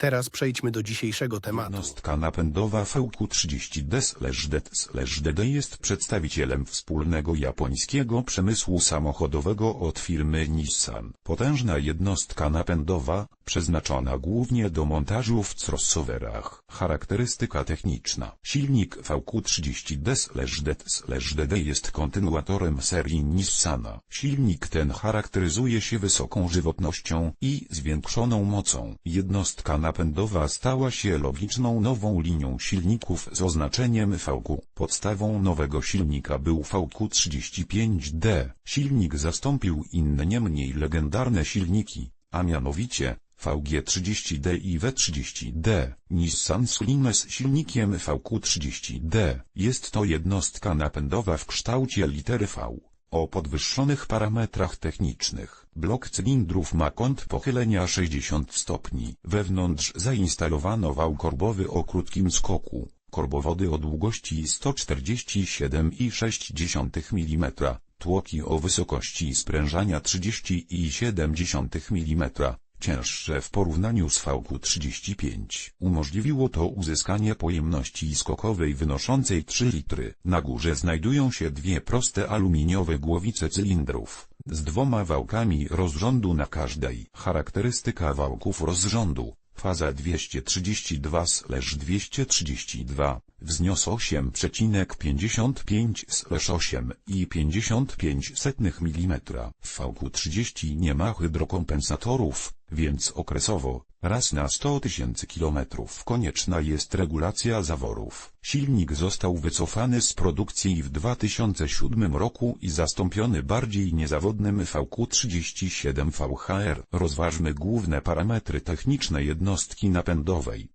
Teraz przejdźmy do dzisiejszego tematu. Jednostka napędowa VQ30D-DD jest przedstawicielem wspólnego japońskiego przemysłu samochodowego od firmy Nissan. Potężna jednostka napędowa, przeznaczona głównie do montażu w crossoverach. Charakterystyka techniczna. Silnik VQ30D-DD jest kontynuatorem serii Nissana. Silnik ten charakteryzuje się wysoką żywotnością i zwiększoną mocą. Jednostka napędowa stała się logiczną nową linią silników z oznaczeniem VQ. Podstawą nowego silnika był VQ35D. Silnik zastąpił inne nie mniej legendarne silniki, a mianowicie VG30D i W30D. Nissan Slim z silnikiem VQ30D. Jest to jednostka napędowa w kształcie litery V. O podwyższonych parametrach technicznych, blok cylindrów ma kąt pochylenia 60 stopni. Wewnątrz zainstalowano wał korbowy o krótkim skoku, korbowody o długości 147,6 mm, tłoki o wysokości sprężania 30,7 mm, cięższe w porównaniu z VQ35. Umożliwiło to uzyskanie pojemności skokowej wynoszącej 3 litry. Na górze znajdują się dwie proste aluminiowe głowice cylindrów, z dwoma wałkami rozrządu na każdej. Charakterystyka wałków rozrządu. Faza 232/232, wznios 8,55/8 i 55 mm. W VQ30 nie ma hydrokompensatorów, więc okresowo, raz na 100 tysięcy kilometrów konieczna jest regulacja zaworów. Silnik został wycofany z produkcji w 2007 roku i zastąpiony bardziej niezawodnym VQ37 VHR. Rozważmy główne parametry techniczne jednostki napędowej.